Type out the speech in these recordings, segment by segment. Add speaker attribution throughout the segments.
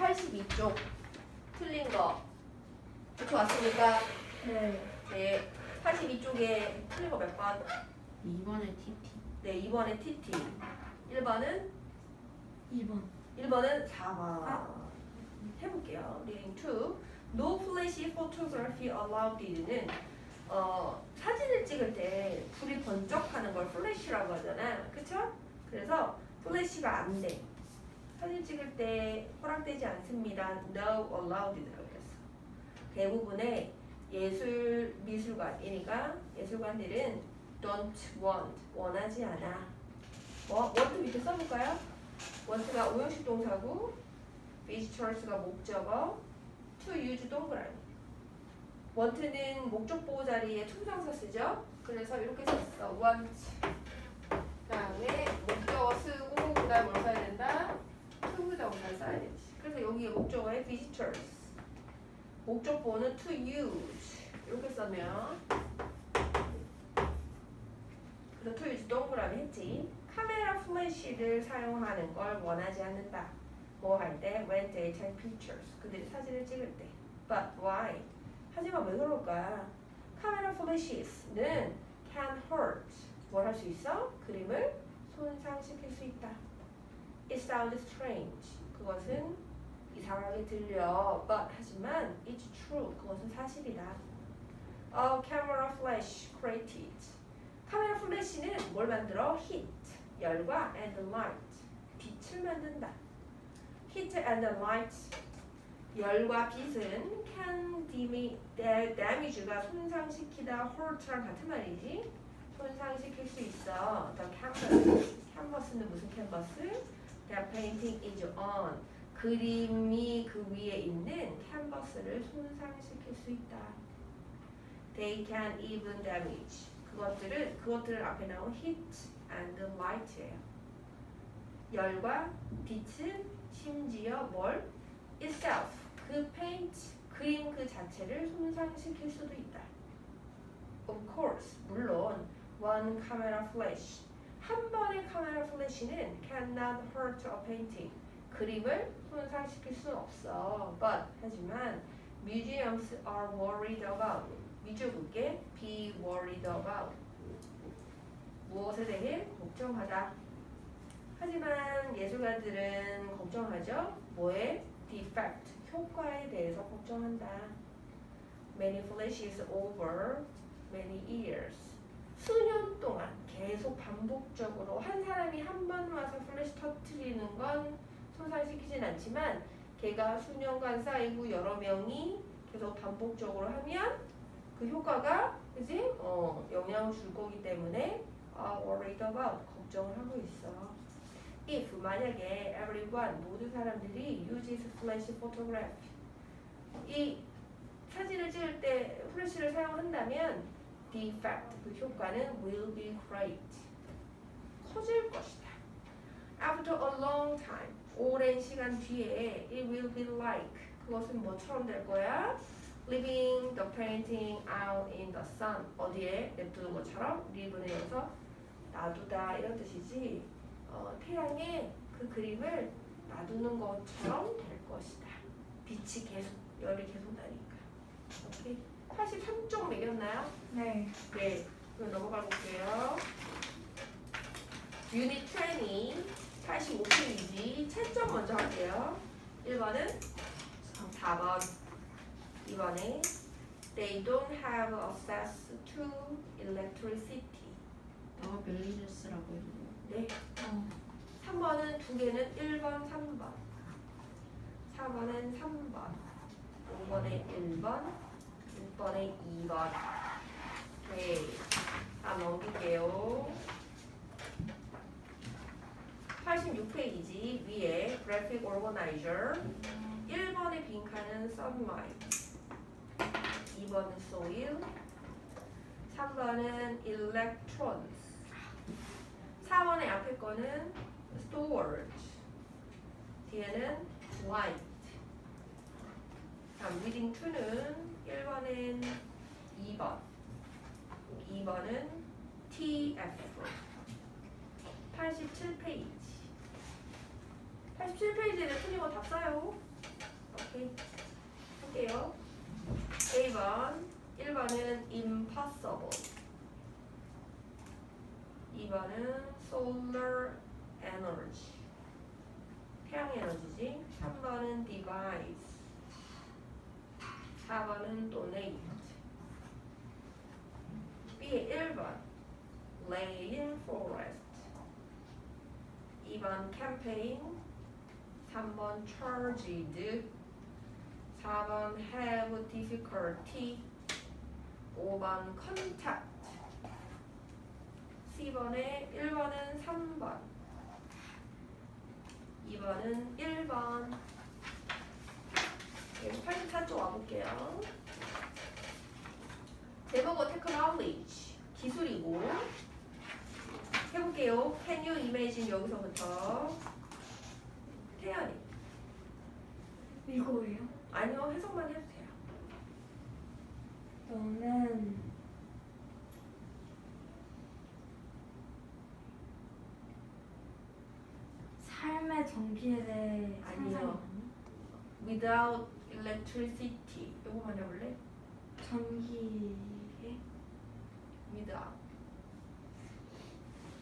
Speaker 1: 82쪽 틀린 거 붙여왔으니까
Speaker 2: 네.
Speaker 1: 네 82쪽에 틀린 거 몇 번?
Speaker 3: 2번에 TT.
Speaker 1: 네 2번에 TT 1번은
Speaker 2: 2번.
Speaker 1: 1번은 4번 해볼게요. Reading 2 No flash photography allowed는 어, 사진을 찍을 때 불이 번쩍하는 걸 플래시라고 하잖아. 그쵸? 그래서 플래시가 안 돼. 사진 찍을 때 허락되지 않습니다. No allowed라고 그랬어. 대부분의 예술 미술관이니까 예술관들은 don't want 원하지 않아. 뭐 want 밑에 써볼까요? want가 오형식 동사고 visitors가 목적어 to use 동그라미. want는 목적 보호 자리에 투부정사 쓰죠. 그래서 이렇게 썼어. want. 그다음에 목적어 쓰고 그다음 뭘 써야 된다? 투부정사 써야 되지. 그래서 여기에 목적어에 visitors. 목적 보호는 to use. 이렇게 쓰면 그래서 to use 동그라미 했지. 카메라 플래시를 사용하는 걸 원하지 않는다. 뭐 할 때? when they take pictures. 그들이 사진을 찍을 때. But why? 하지만 왜 그럴까? 카메라 플래시스는 can hurt. 뭘 할 수 있어? 그림을 손상시킬 수 있다. It sounds strange. 그것은 이상하게 들려. But 하지만 it's true. 그것은 사실이다. A camera flash created. 카메라 플래시는 뭘 만들어? heat. 열과 and light. 빛을 만든다. heat and light. 열과 빛은 can damage가 손상시키다 hurt랑 같은 말이지. 손상시킬 수 있어. The canvas. canvas는 무슨 canvas? The painting is on. 그림이 그 위에 있는 canvas를 손상시킬 수 있다. They can even damage. 그것들은 그것들 앞에 나온 heat and light예요. 열과 빛은 심지어 뭘 itself 그 paint 그림 그 자체를 손상시킬 수도 있다. Of course 물론 one camera flash 한 번의 카메라 플래시는 cannot hurt a painting 그림을 손상시킬 수 없어. But 하지만 museums are worried about 미주국에 be worried about 무엇에 대해 걱정하다. 하지만 예술가들은 걱정하죠. 뭐에? defect 효과에 대해서 걱정한다. Many flashes over many years. 수년 동안 계속 반복적으로 한 사람이 한 번 와서 플래시 터트리는 건 손상시키진 않지만 걔가 수년간 쌓이고 여러 명이 계속 반복적으로 하면 그 효과가 그지? 어, 영향을 줄 거기 때문에 아, worried about 걱정을 하고 있어. If 만약에 everyone 모든 사람들이 uses flash photograph 이 사진을 찍을 때 플래시를 사용한다면 the effect 그 효과는 will be great 커질 것이다. After a long time 오랜 시간 뒤에 it will be like 그것은 뭐처럼 될 거야? Leaving the painting out in the sun 어디에 냅두는 것처럼 leave는 여기서 놔두다 이런 뜻이지 어, 태양에 그 그림을 놔두는 것처럼 될 것이다. 빛이 계속 열이 계속 나니까. 오케이. 83쪽 매겼나요?
Speaker 2: 네.
Speaker 1: 네. 그럼 넘어가 볼게요. 유닛 20 85페이지 채점 먼저 할게요. 1번은 4번 2번에 They don't have access to electricity.
Speaker 3: 너가 벨리저스라고 했는데.
Speaker 1: 네.
Speaker 2: 어.
Speaker 1: 3번은 두 개는 1번, 3번. 4번은 3번. 5번에 1번, 6번에 2번. 네. 다 넘길게요. 86페이지 위에 graphic organizer. 1번의 빈칸은 sunlight. 2번은 soil. 3번은 electrons. 4번의 앞에 거는 storage. 뒤에는 white. 다음 reading 2는 1번은 2번. 2번은 TF. 87페이지. 87페이지에 틀린 거다 써요. 오케이 할게요 1번 1번은 impossible 2번은 solar energy 태양 에너지지 3번은 device 4번은 donate B 1번 laying forest 2번 campaign 3번 charged 4번 have difficulty 5번 contact C번에 1번은 3번 2번은 1번 그리고 84쪽 와볼게요. 제목은 technology 기술이고. 해볼게요. Can you imagine 여기서부터? 태연이.
Speaker 2: 이거예요?
Speaker 1: 아니요 해석만 해도 돼요.
Speaker 2: 너는 삶의 전기에 대해
Speaker 1: 아니요. without electricity. 이거만 해볼래?
Speaker 2: 전기에
Speaker 1: without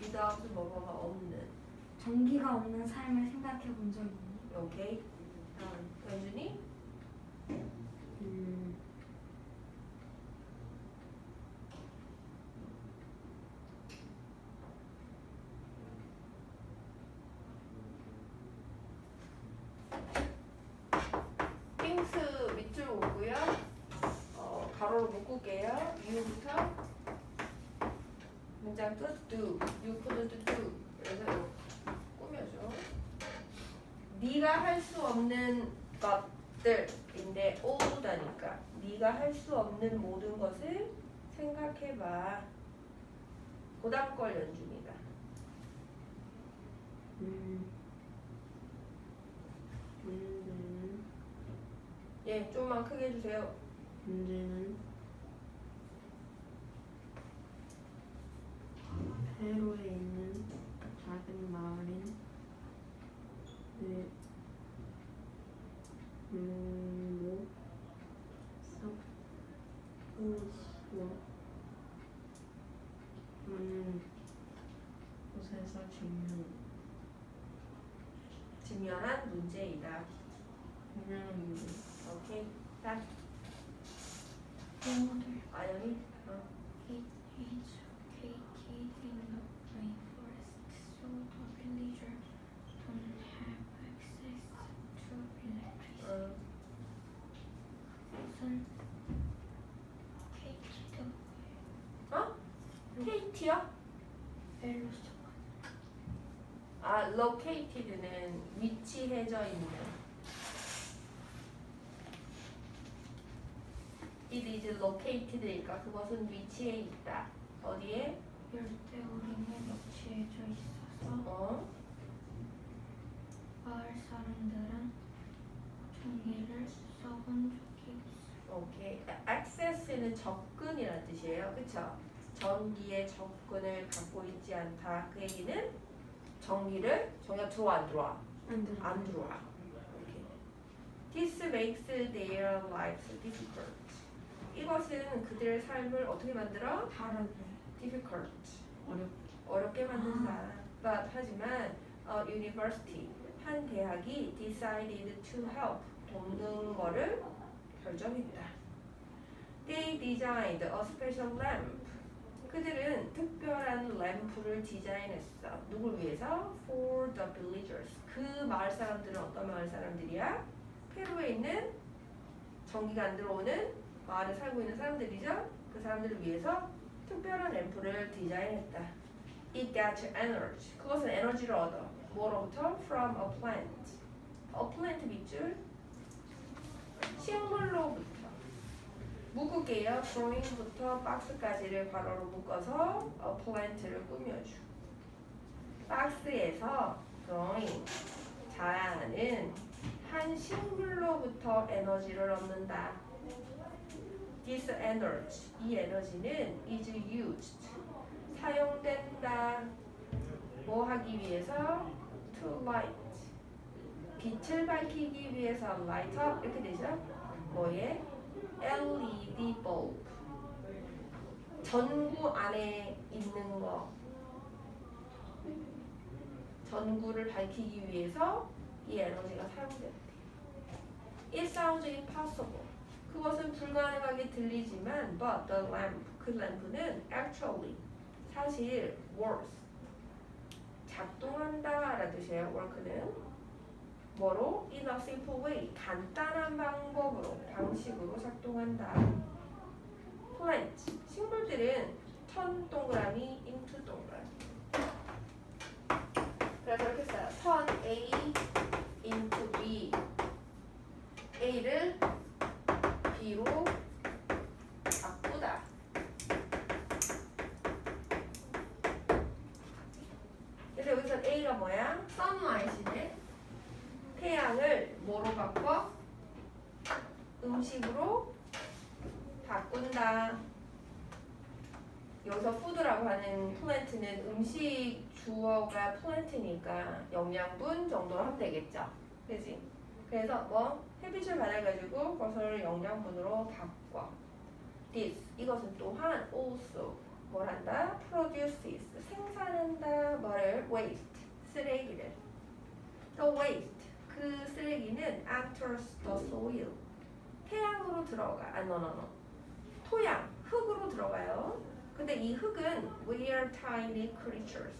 Speaker 1: without 뭐뭐가 없는?
Speaker 2: 전기가 없는 삶을 생각해 본 적 있니?
Speaker 1: 오케이. 다음 연준이
Speaker 3: 음,
Speaker 1: 띵스 밑줄 오고요 어, 가로로 이후부터 문장 끝 do you could do 그래서 이렇게 꾸며줘. 네가 할 수 없는 것들인데 오다니까. 네가 할 수 없는 모든 것을 생각해봐. 그 다음 걸 연준이다.
Speaker 3: 음, 문제는
Speaker 1: 예 좀만 크게 해주세요.
Speaker 3: 문제는 페루에 있는 작은 마을인 네, 음, 서프스와 하는 곳에서 증명
Speaker 1: 직면한 문제이다.
Speaker 3: 분명한 문제
Speaker 1: 오케이 딱
Speaker 2: 영어들
Speaker 1: 아연이 어.
Speaker 2: It is located in the rainforest, so the villagers don't have access to electricity.
Speaker 1: 어.
Speaker 2: 우선 케이크도
Speaker 1: 어? 케이티요?
Speaker 2: 벨로스
Speaker 1: 아, located는 위치해져 있는. It is located니까 그것은 위치해 있다. 어디에?
Speaker 2: 열대우림에 위치해져 있어서
Speaker 1: 어?
Speaker 2: 마을 사람들은 종이를 써본 적이 있어.
Speaker 1: 오케이. access는 접근이라는 뜻이에요. 그쵸? 전기에 접근을 갖고 있지 않다. 그 얘기는 전기를 전기가 들어와 안 들어와?
Speaker 2: 안 들어.
Speaker 1: 안 들어와. 오케이. This makes their lives difficult. 이것은 그들의 삶을 어떻게 만들어?
Speaker 2: 다르게.
Speaker 1: difficult.
Speaker 3: 어렵
Speaker 1: 어렵게 만든다. But 하지만 어, university 한 대학이 decided to help 돕는 거를 결정했다. They designed a special lamp. 그들은 특별한 램프를 디자인했어. 누굴 위해서? For the villagers. 그 마을 사람들은 어떤 마을 사람들이야? 페루에 있는 전기가 안 들어오는 마을에 살고 있는 사람들이죠. 그 사람들을 위해서 특별한 램프를 디자인했다. It got energy. 그것은 에너지를 얻어. 뭐로부터? From a plant. A plant 밑줄. 식물로부터. 묶을게요. drawing부터 박스까지를 괄호로 묶어서 a plant를 꾸며줘. 박스에서 drawing. 자는 한 식물로부터 에너지를 얻는다. This energy, 이 에너지는 is used, 사용된다. 뭐 하기 위해서? To light, 빛을 밝히기 위해서 light up 이렇게 되죠? 뭐에? LED bulb. 전구 안에 있는 거. 전구를 밝히기 위해서 이 에너지가 사용된대. It sounds impossible. 그것은 불가능하게 들리지만 but the lamp, 그 램프는 actually 사실 works 작동한다 라는 뜻이에요. work는 뭐로? in a simple way 간단한 방법으로 방식으로 작동한다. plant 식물들은 천 동그라미 into 동그라미 그래서 이렇게 써요. turn A into B A를 B로 바꾸다. 그래서 여기서 A가 뭐야? sunlight이네. 태양을 뭐로 바꿔? 음식으로 여기서 푸드라고 하는 플랜트는 음식 주어가 플랜트니까 영양분 정도로 하면 되겠죠. 그지? 그래서 뭐 햇빛을 받아가지고 그것을 영양분으로 바꿔. This 이것은 또한 also 뭘 한다? produces 생산한다 뭐를 waste 쓰레기를 the waste 그 쓰레기는 enters the soil 태양으로 들어가 아 no no no 토양 흙으로 들어가요. 근데 이 흙은 we are tiny creatures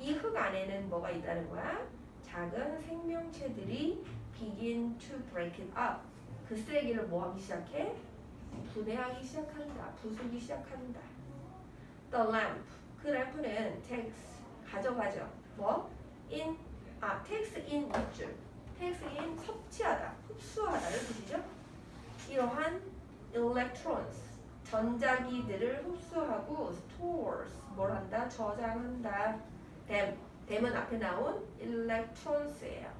Speaker 1: 이 흙 안에는 뭐가 있다는 거야? 작은 생명체들이 begin to break it up. 그 쓰레기를 뭐 하기 시작해? 분해하기 시작한다. 부수기 시작한다. The lamp. 그 램프는 takes 가져가죠. 뭐? in 아 takes in 밑줄. takes in 섭취하다, 흡수하다를 뜻이죠. 이러한 electrons 전자기들을 흡수하고 stores 뭘 한다? 저장한다. them them은 앞에 나온 electrons예요.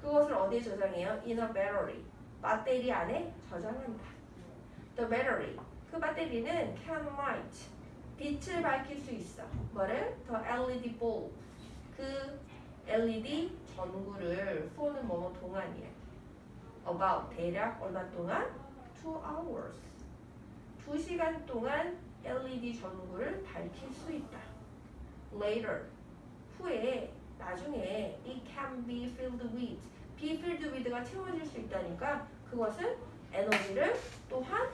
Speaker 1: 그것을 어디에 저장해요? In a battery. 배터리 안에 저장한다. The battery. 그 배터리는 can light. 빛을 밝힐 수 있어. 뭐를? The LED bulb. 그 LED 전구를 for는 뭐뭐 동안이야. About 대략 얼마 동안? Two hours. 두 시간 동안 LED 전구를 밝힐 수 있다. Later. 후에 나중에 it can be filled with be filled with가 채워질 수 있다니까 그것은 에너지를 또한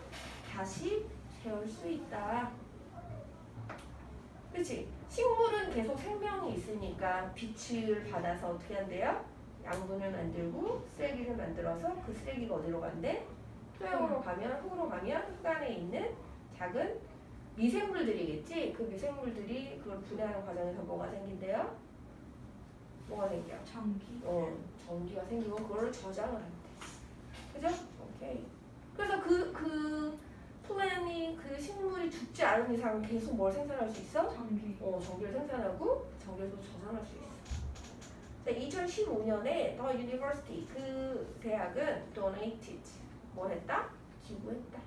Speaker 1: 다시 채울 수 있다. 그치? 식물은 계속 생명이 있으니까 빛을 받아서 어떻게 한대요? 양분을 만들고 쓰레기를 만들어서 그 쓰레기가 어디로 간대? 토양으로 가면 흙으로 가면 흙 안에 있는 작은 미생물들이겠지? 그 미생물들이 그걸 분해하는 과정에서 뭐가 생긴대요? 뭐가 생겨?
Speaker 2: 전기.
Speaker 1: 어, 전기가 생기고 그걸 저장을 한대. 그죠? 오케이. 그래서 그, 그 플랜이 그 식물이 죽지 않은 이상 계속 뭘 생산할 수 있어?
Speaker 2: 전기.
Speaker 1: 어, 전기를 생산하고 전기를 또 저장할 수 있어. 네, 2015년에 The University 그 대학은 donated 뭘 했다? 기부했다.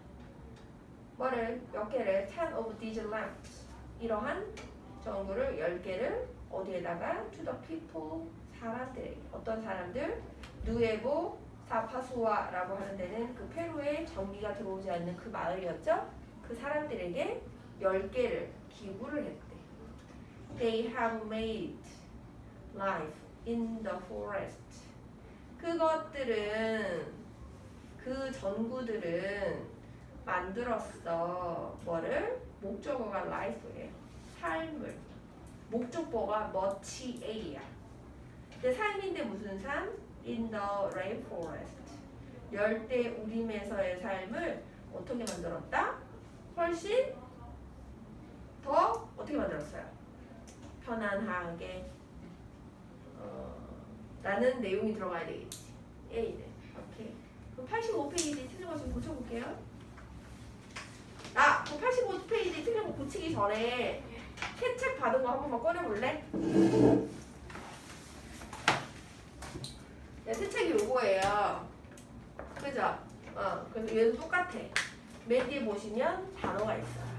Speaker 1: 뭐를 몇 개를 10 of these lamps 이러한 전구를 10개를 어디에다가 to the people 사람들에게 어떤 사람들 누에보 사파수아라고 하는 데는 그 페루에 전기가 들어오지 않는 그 마을이었죠. 그 사람들에게 10개를 기부를 했대. They have made life in the forest. 그것들은 그 전구들은 만들었어. 뭐를? 목적어가 life예요. 삶을. 목적어가 much a야. 근데 삶인데 무슨 삶? In the rainforest. 열대 우림에서의 삶을 어떻게 만들었다? 훨씬 더 어떻게 만들었어요? 편안하게 어, 라는 내용이 들어가야 되겠지. A는. 오케이. 그럼 85페이지 틀린 거 좀 고쳐볼게요. 아, 그 85페이지 틀린 거 고치기 전에 채책 받은 거 한 번만 꺼내볼래? 네, 채책이 요거예요. 그죠? 어, 그래서 얘도 똑같아. 맨 뒤에 보시면 단어가 있어요.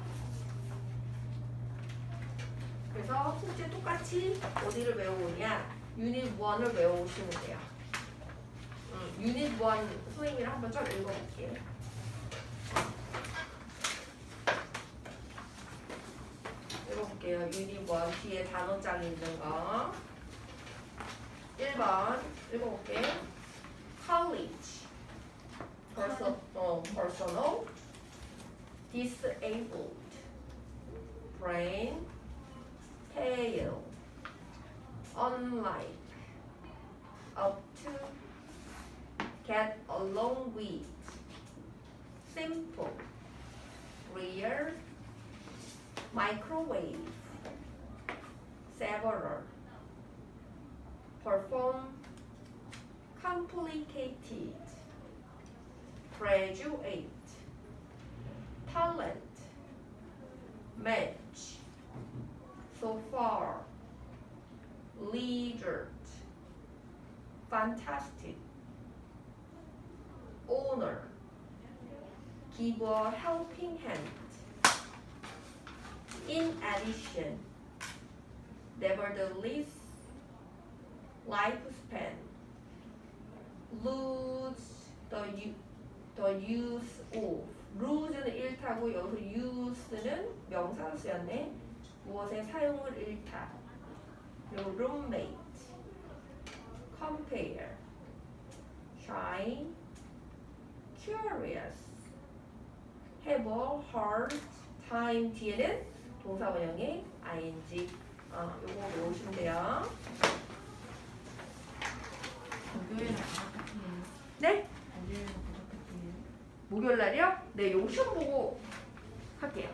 Speaker 1: 그래서 숙제 똑같이 어디를 외우느냐? 유닛 1을 외워오시면 돼요. 음, 유닛 1 선생님이랑 한번 쫙 읽어볼게요. 읽어볼게요. 유닛 1 뒤에 단어장이 있는 거. 1번 읽어볼게. college. person, 어, personal. disabled. brain. pale. unlike. up to. Get along with. simple. real. microwave. several. perform. complicated. graduate. talent. match. so far. leisure. fantastic honor. give a helping hand. In addition, nevertheless, lifespan, lose the u- the use of. lose는 잃다고 여기서 use는 명사로 쓰였네. 무엇의 사용을 잃다. 그리고 roommate, compare, shine, curious, have a hard time 뒤에는 동사 원형의 ing. 어, 요거 외우시면 돼요.
Speaker 3: 목요일에.
Speaker 1: 네?
Speaker 3: 목요일에.
Speaker 1: 목요일 날이요? 네, 요거 시험 보고 할게요.